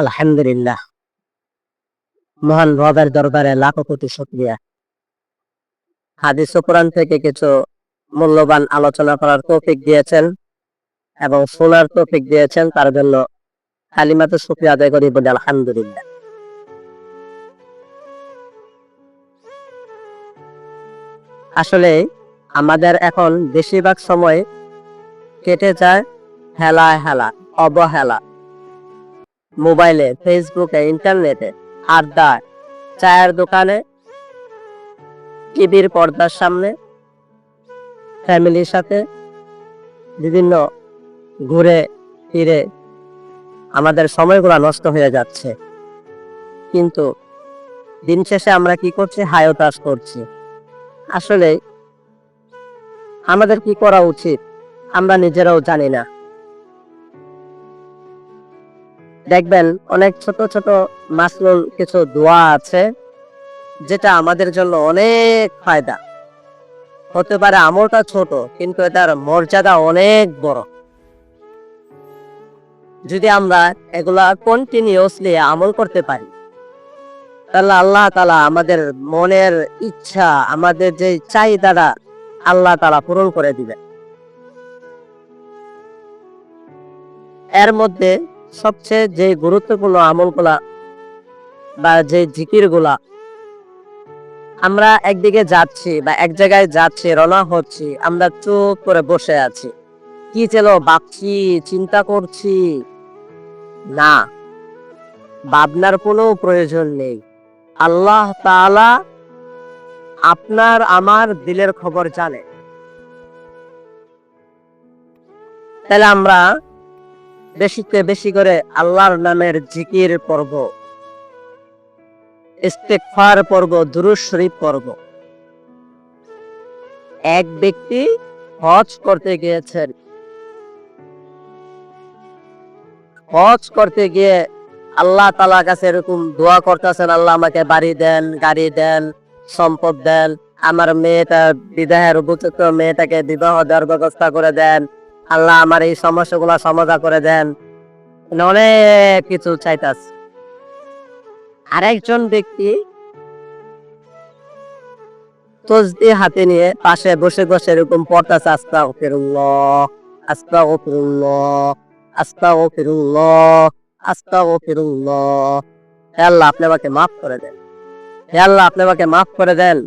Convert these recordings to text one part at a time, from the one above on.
আলহামদুলিল্লাহ। মহান রবের দরবারে লাখো কোটি শুকরিয়া। হাদিস কোরআন থেকে কিছু মূল্যবান আলোচনা করার তৌফিক দিয়েছেন এবং শোনার তৌফিক দিয়েছেন, তার জন্য কালিমাতে শুকরিয়া আদায় করি বলি আলহামদুলিল্লাহ। আসলে আমাদের এখন বেশিরভাগ সময় কেটে যায় হেলায় হেলা, অবহেলা। মোবাইলে, ফেসবুকে, ইন্টারনেটে, আড্ডায়, চায়ের দোকানে, টিভির পর্দার সামনে, ফ্যামিলির সাথে, বিভিন্ন ঘুরে ফিরে। আমাদের সময়গুলো নষ্ট হয়ে যাচ্ছে। কিন্তু দিন শেষে আমরা কি করছি? হায়োতাস করছি। আসলে আমাদের কি করা উচিত? আমরা নিজেরাও জানি না। দেখবেন অনেক ছোট ছোট মাসলুল কিছু দোয়া আছে, যেটা আমাদের জন্য অনেক ফায়দা। হতে পারে আমলটা ছোট, কিন্তু এটার মর্যাদা অনেক বড়। যদি আমরা এগুলা কন্টিনিউসলি আমল করতে পারি, তাহলে আল্লাহ তালা আমাদের মনের ইচ্ছা, আমাদের যে চাহিদাটা আল্লাহ তালা পূরণ করে দিবে এর মধ্যে সবচেয়ে যে গুরুত্বপূর্ণ আমলগুলা বা যে জিকিরগুলা, আমরা একদিকে যাচ্ছি বা এক জায়গায় যাচ্ছি, রওনা হচ্ছি, আমরা চুপ করে বসে আছি। কি যেন ভাবছি, চিন্তা করছি। না, ভাবনার কোনো প্রয়োজন নেই। আল্লাহ তাআলা আপনার আমার দিলের খবর জানে। তাহলে আমরা বেশিতে বেশি করে আল্লাহর নামের জিকির পর্ব ইস্তেকফার পর্ব, দুরুদ শরীফ পর্ব। এক ব্যক্তি হজ করতে গিয়েছেন। হজ করতে গিয়ে আল্লাহ তালা কাছে এরকম দোয়া করতেছেন, আল্লাহ আমাকে বাড়ি দেন, গাড়ি দেন, সম্পদ দেন, আমার মেয়েটা বিবাহের উপযুক্ত মেয়েটাকে বিবাহ দেওয়ার ব্যবস্থা করে দেন। আল্লাহ আমার এই সমস্যাগুলো সমাধা করে দেন। অনেক কিছু চাইতাস আরেকজন ব্যক্তি তসবি হাতে নিয়ে পাশে বসে বসে এরকম পড়তাছে আস্তা ফিরুল্লাহ আস্তা ও ফিরুল্লাহ আস্তা ও ফিরুল্লাহ আস্তা ও ফিরুল্লাহ হে আল্লাহ, আপনি আমাকে মাফ করে দেন। হে আল্লাহ, আপনি আমাকে মাফ করে দেন।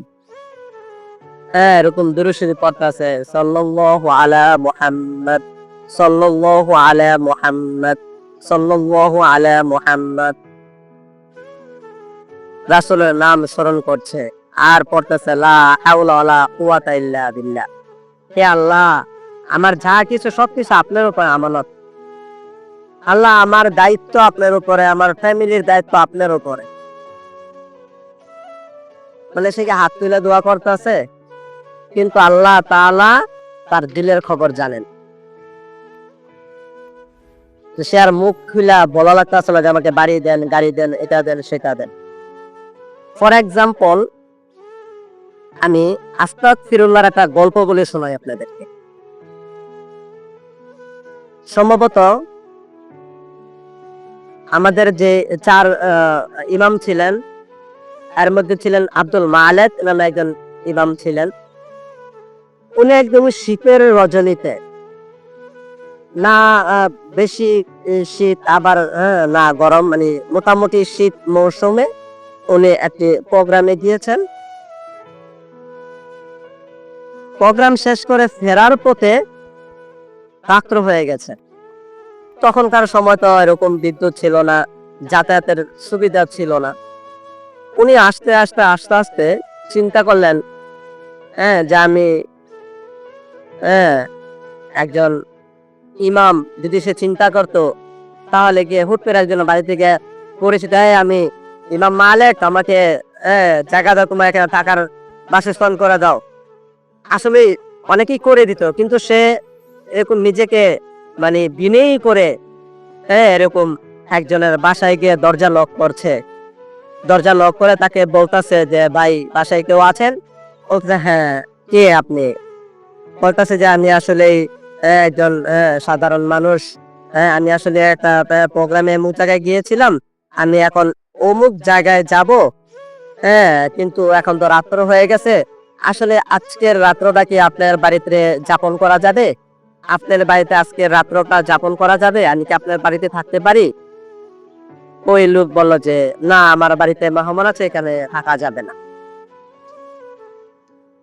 হ্যাঁ এরকম দুরুশরী পড়তাছে সাল্লাল্লাহু আলা মুহাম্মদ, সাল্লাল্লাহু আলা মুহাম্মদ, সাল্লাল্লাহু আলা মুহাম্মদ। রাসূলের নাম স্মরণ করছে, আর পড়তেছে, লা হাওলা ওয়ালা কুওয়াতা ইল্লা বিল্লাহ। হে আল্লাহ, আমার যা কিছু, সবকিছু আপনার উপর আমানত। আল্লাহ, আমার দায়িত্ব আপনার উপরে, আমার ফ্যামিলির দায়িত্ব আপনার উপরে। মানে সে কি হাত তুলে দোয়া করতেছে? কিন্তু আল্লাহ তাআলা তার দিলের খবর জানেন। সে আর মুখ খুলা বলা লাগতেছিল যে আমাকে বাড়ি দেন, গাড়ি দেন, এটা দেন, সেটা দেন। ফর এক্সাম্পল আমি আস্তাক ফিরুল্লাহর একটা গল্প বলে শোনাই আপনাদেরকে। সম্ভবত আমাদের যে চার ইমাম ছিলেন, এর মধ্যে ছিলেন আব্দুল মালেদ নামে একজন ইমাম ছিলেন। উনি একদম শীতের রজনীতে। না বেশি শীত আবার হ্যাঁ, না গরম মানে মোটামুটি শীত মৌসুমে উনি একটি প্রোগ্রামে গিয়েছেন। প্রোগ্রাম শেষ করে ফেরার পথে রাত্র হয়ে গেছে। তখনকার সময় তো এরকম বিদ্যুৎ ছিল না যাতায়াতের সুবিধা ছিল না। উনি আস্তে আস্তে আস্তে আস্তে চিন্তা করলেন হ্যাঁ যে আমি হ্যাঁ একজন ইমাম যদি সে চিন্তা করতো তাহলে গিয়ে হুট করে একজন বাড়ি থেকে পরিচিত "এই, আমি ইমাম মালেক আমাকে হ্যাঁ জায়গা দাও তোমার এখানে থাকার বাসস্থান করে দাও। আসলে অনেকেই করে দিত কিন্তু সে এরকম নিজেকে মানে বিনয়ী করে হ্যাঁ এরকম একজনের বাসায় গিয়ে দরজা লক করছে। দরজা লক করে তাকে বলতাছে যে ভাই বাসায় কেউ আছেন? বলতেছে হ্যাঁ কে আপনি? বলতেছে যে আমি আসলে একজন সাধারণ মানুষ হ্যাঁ আমি আসলে একটা প্রোগ্রামে অমুক জায়গায় গিয়েছিলাম, আমি এখন অমুক জায়গায় যাব হ্যাঁ কিন্তু এখন তো রাত্র হয়ে গেছে। আসলে আজকের রাত্রটা কি আপনার বাড়িতে যাপন করা যাবে? আপনার বাড়িতে আজকের রাত্রটা যাপন করা যাবে? আমি কি আপনার বাড়িতে থাকতে পারি? ওই লোক বলল যে, না, আমার বাড়িতে মেহমান আছে, এখানে থাকা যাবে না।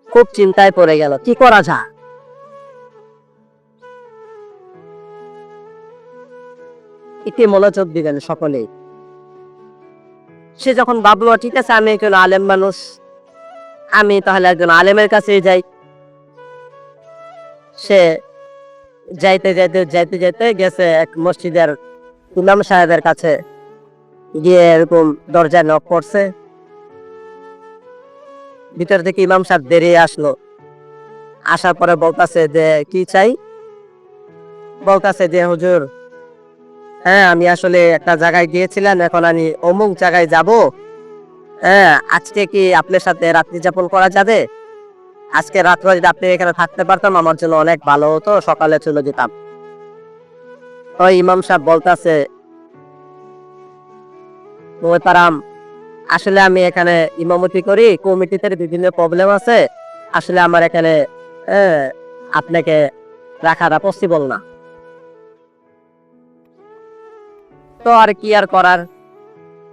খুব চিন্তায় পড়ে গেল। কি করা যায়? একটি মনোযোগ দিবেন সকলেই। সে যখন ভাবলো ঠিক আছে, আমি একজন আলেম মানুষ। আমি তাহলে একজন আলেমের কাছে যাই। সে যাইতে যাইতে যাইতে যাইতে গেছে এক মসজিদের ইমাম সাহেবের কাছে। গিয়ে এরকম দরজায় নক করছে ভিতর থেকে ইমাম সাহেব বেরিয়ে আসলো। আসার পরে বলতাছে যে, কি চাই? বলতাছে যে, হুজুর হ্যাঁ আমি আসলে একটা জায়গায় গিয়েছিলাম এখন আমি অমুক জায়গায় যাব। হ্যাঁ আজকে কি আপনার সাথে রাত্রি যাপন করা যাবে? আজকে রাত্রে যদি আপনি এখানে থাকতে পারতাম আমার জন্য অনেক ভালো হতো সকালে চলে যেতাম। ওই ইমাম সাহেব বলতেছে তারাম আসলে আমি এখানে ইমামতি করি কমিটিতে বিভিন্ন প্রবলেম আছে। আসলে আমার এখানে হ্যাঁ, আপনাকে রাখাটা পসিবল না। তো আর কি আর করার?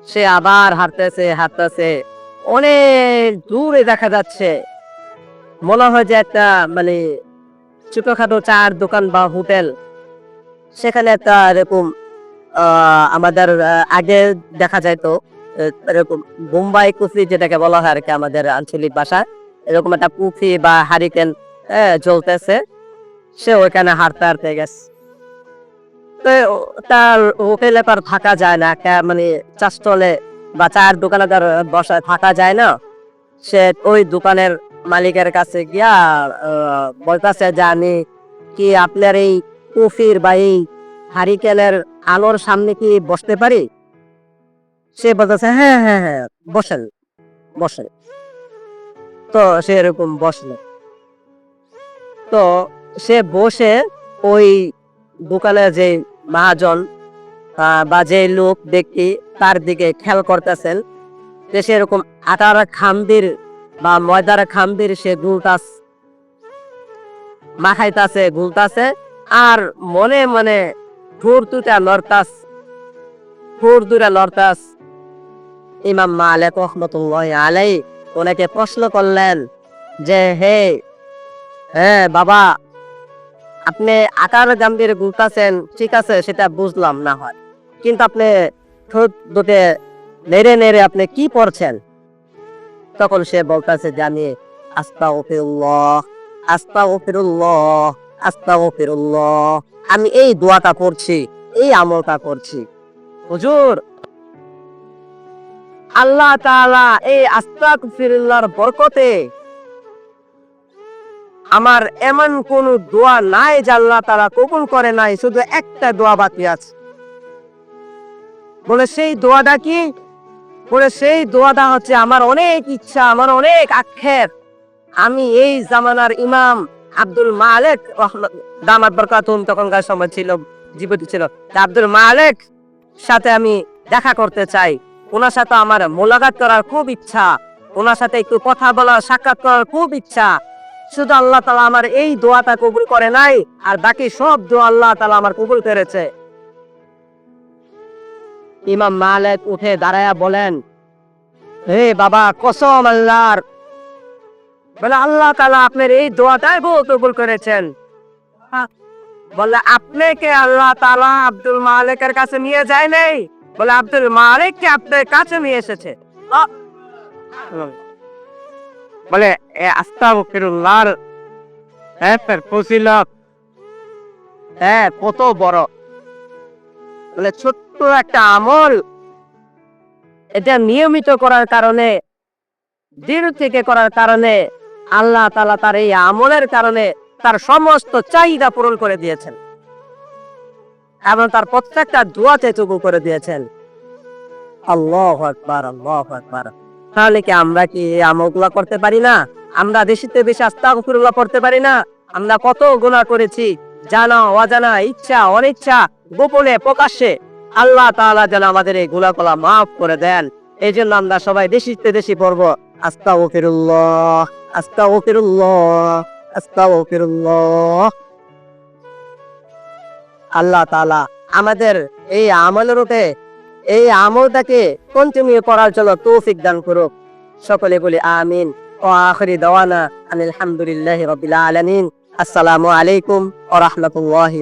সে আবার হাঁটতেছে হাঁটতেছে। অনেক দূরে দেখা যাচ্ছে। মনে হয় যে একটা মানে ছোটখাটো চার দোকান বা হোটেল। সেখানে একটা এরকম আমাদের আগে দেখা যায় তো এরকম বোম্বাই কুফি যেটাকে বলা হয় আর কি আমাদের আঞ্চলিক ভাষা। এরকম একটা কুফি বা হারিকেন জ্বলতেছে। সে ওইখানে হাঁটতে হাঁটতে গেছে। তার হোটেলে তার থাকা যায় না। কা- মানে চাষতলে বা চায়ের দোকানে তার বসায় থাকা যায় না। সে ওই দোকানের মালিকের কাছে গিয়া বলতাছে আমি কি আপনার এই কফির বা এই হারিকেনের আলোর সামনে কি বসতে পারি? সে বলতেছে হ্যাঁ হ্যাঁ হ্যাঁ বসেন বসেন। তো সে এরকম বসল। তো সে বসে ওই দোকানে যে মহাজন বা যে লোক ব্যক্তি তার দিকে খেয়াল করতেছেন, যে সে এরকম আটার খামদির বা ময়দার খামদির সে গুলতাস মাখাইতাছে গুলতাছে আর মনে মনে ঠোর দুটা লড়তাস ঠোর দুটা লড়তাস ইমাম মালিক রহমতুল্লাহ আলাই ওনাকে প্রশ্ন করলেন যে, হে হ্যাঁ বাবা আপনি আকার গাম্ভীর গুলতাছেন, ঠিক আছে, সেটা বুঝলাম না হয়। কিন্তু আপনি ঠোঁট দুটে নেড়ে নেড়ে আপনি কি পড়ছেন? তখন সে বলতেছে যে আমি আস্তা ওফিরুল্লাহ আস্তা ওফিরুল্লাহ আস্তা ওফিরুল্লাহ আমি এই দোয়াটা করছি এই আমলটা করছি। হুজুর, আল্লাহ তাআলা এই আস্তাগফিরুল্লাহর বরকতে আমার এমন কোন দোয়া নাই আল্লাহ তারা কবুল করে নাই, শুধু একটা দোয়া বাকি আছে। বলে সেই দোয়াটা কি? বলে সেই দোয়াটা হচ্ছে আমার অনেক ইচ্ছা, আমার অনেক আক্ষেপ। আমি এই জামানার ইমাম আব্দুল মালেক দামাত বরকাতুম তখনকার সময় ছিল, জীবিত ছিল। আব্দুল মালেক সাথে আমি দেখা করতে চাই। ওনার সাথে আমার মোলাকাত করার খুব ইচ্ছা। ওনার সাথে একটু কথা বলার, সাক্ষাৎ করার খুব ইচ্ছা। শুধু আল্লাহ তালা আমার এই দোয়াটা কবুল করে নাই, আর বাকি সব দোয়া আল্লাহ তালা আমার কবুল করেছে ইমাম মালিক উঠে দাঁড়ায়া বলেন, হে বাবা, কসম আল্লাহর বলে, আল্লাহ তালা আপনার এই দোয়াটাই বহু কবুল করেছেন। বলে, আপনাকে আল্লাহ তালা আব্দুল মালিকের কাছে নিয়ে যায় নাই বলে, আব্দুল মালিককে আপনার কাছে নিয়ে এসেছে! বলে, এ আস্তাগফিরুল্লাহর হ্যাঁ ফজিলত হ্যাঁ কত বড়। বলে, ছোট্ট একটা আমল, এটা নিয়মিত করার কারণে দৃঢ় থেকে করার কারণে, আল্লাহ তালা তার এই আমলের কারণে তার সমস্ত চাহিদা পূরণ করে দিয়েছেন এবং তার প্রত্যেকটা দোয়াতে চুকু করে দিয়েছেন। আল্লাহ আকবার আল্লাহ আকবার। তাহলে কি আমরা কি এই আমলগুলা করতে পারি না? আমরা দেশিতে বেশি আস্তাগফিরুল্লাহ পড়তে পারি না? আমরা কত গুনাহ করেছি? জানা, অজানা, ইচ্ছা, অনিচ্ছা, গোপনে, প্রকাশ্যে। আল্লাহ তাআলা যেন আমাদের এই গুলাকলা মাফ করে দেন। এই জন্য আমরা সবাই দেশিতে দেশি পড়ব। আস্তা ওকিরুল্লাহ আস্তা আস্তাগফিরুল্লাহ আস্তাগফিরুল্লাহ আস্তাগফিরুল্লাহ। আল্লাহ তাআলা আমাদের এই আমলের উঠে এই আমলটাকে কন্টিনিউ করার জন্য তৌফিক দান করুক। সকলে বলি আমিন। ও আখরি দাওয়ানা আলহামদুলিল্লাহি রাব্বিল আলামিন। আসসালামু আলাইকুম ওয়া রাহমাতুল্লাহি